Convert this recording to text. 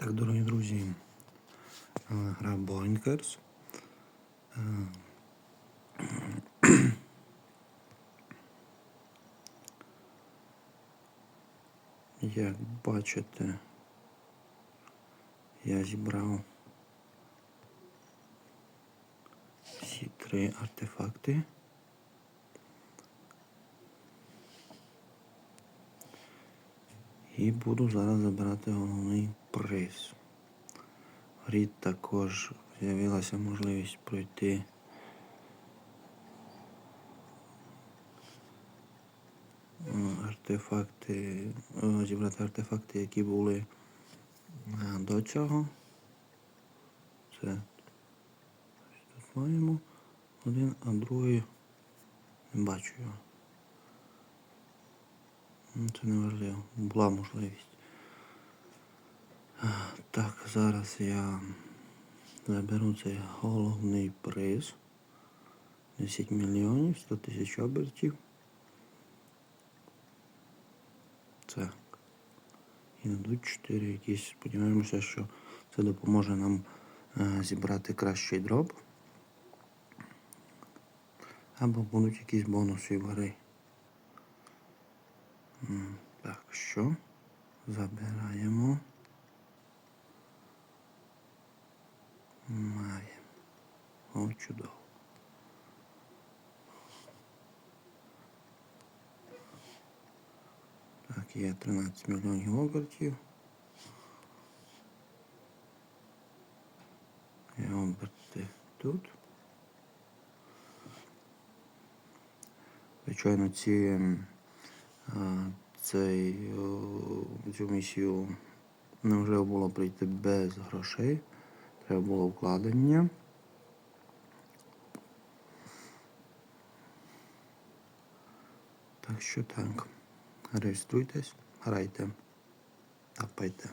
Так, дорогі друзі, е, гра Boinkers. Е, Як бачите, я зібрав всі три артефакти. І буду зараз забирати головний приз. В грі також з'явилася можливість пройти артефакти, е, зібрати артефакти, які були е, до цього. Це тут маємо один, а другий не бачу його. Ну, Це не важливо. Була можливість. Так, зараз я заберу цей головний приз. 10 мільйонів, 100 тисяч обертів. Так. І дадуть 4 якісь. Сподіваємося, що це допоможе нам е, зібрати кращий дроб. Або будуть якісь бонуси в гри. Так, що? Забираємо. Маємо. О, чудово. Так, є 13 мільйонів обертів. І оберти тут. Звичайно, ці цей, цю місію неможливо було прийти без грошей. Треба було вкладення. Так що так. Реєструйтесь, грайте, тапайте.